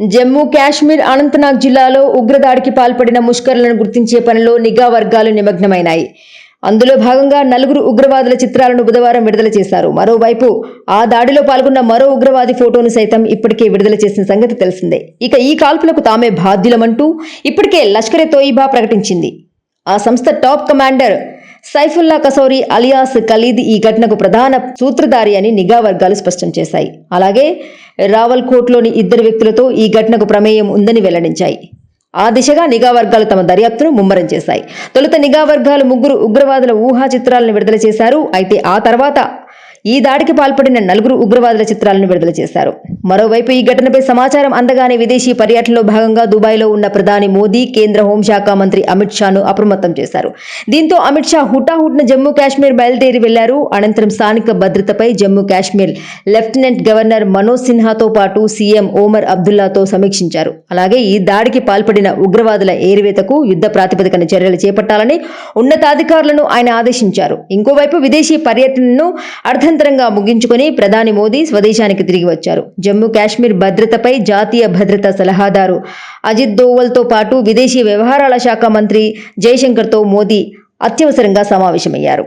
జమ్మూ కాశ్మీర్ అనంతనాగ్ జిల్లాలో ఉగ్రదాడికి పాల్పడిన ముష్కరులను గుర్తించే పనిలో నిఘా వర్గాలు నిమగ్నమైనాయి. అందులో భాగంగా నలుగురు ఉగ్రవాదుల చిత్రాలను బుధవారం విడుదల చేశారు. మరోవైపు ఆ దాడిలో పాల్గొన్న మరో ఉగ్రవాది ఫోటోను సైతం ఇప్పటికే విడుదల చేసిన సంగతి తెలిసిందే. ఇక ఈ కాల్పులకు తామే బాధ్యులమంటూ ఇప్పటికే లష్కరే తోయిబా ప్రకటించింది. ఆ సంస్థ top commander Saifullah Kasuri alias Khalid ఈ ఘటనకు ప్రధాన సూత్రధారి అని నిఘా వర్గాలు స్పష్టం చేశాయి. అలాగే రావల్కోట్లోని ఇద్దరు వ్యక్తులతో ఈ ఘటనకు ప్రమేయం ఉందని వెల్లడించాయి. ఆ దిశగా నిఘా వర్గాలు తమ దర్యాప్తును ముమ్మరం చేశాయి. తొలుత నిఘా వర్గాలు ముగ్గురు ఉగ్రవాదుల ఊహా చిత్రాలను విడుదల చేశారు. అయితే ఆ తర్వాత ఈ దాడికి పాల్పడిన నలుగురు ఉగ్రవాదుల చిత్రాలను విడుదల చేశారు. మరోవైపు ఈ ఘటనపై సమాచారం అందగానే విదేశీ పర్యటనలో భాగంగా దుబాయ్లో ఉన్న ప్రధాని మోదీ కేంద్ర హోంశాఖ మంత్రి అమిత్ షాను అప్రమత్తం చేశారు. దీంతో అమిత్ షా హుటాహుట్న జమ్మూ కాశ్మీర్ బయలుదేరి వెళ్ళారు. అనంతరం స్థానిక భద్రతపై జమ్మూ కాశ్మీర్ లెఫ్టినెంట్ గవర్నర్ మనోజ్ సిన్హాతో పాటు సీఎం ఓమర్ అబ్దుల్లాతో సమీక్షించారు. అలాగే ఈ దాడికి పాల్పడిన ఉగ్రవాదుల ఏరివేతకు యుద్ధ ప్రాతిపదికన చర్యలు చేపట్టాలని ఉన్నతాధికారులను ఆయన ఆదేశించారు. ఇంకోవైపు విదేశీ పర్యటనను అర్థంతరంగా ముగించుకుని ప్రధాని మోదీ స్వదేశానికి తిరిగి వచ్చారు. జమ్మూ కాశ్మీర్ భద్రతపై జాతీయ భద్రతా సలహాదారు అజిత్ దోవల్తో పాటు విదేశీ వ్యవహారాల శాఖ మంత్రి జయశంకర్తో మోదీ అత్యవసరంగా సమావేశమయ్యారు.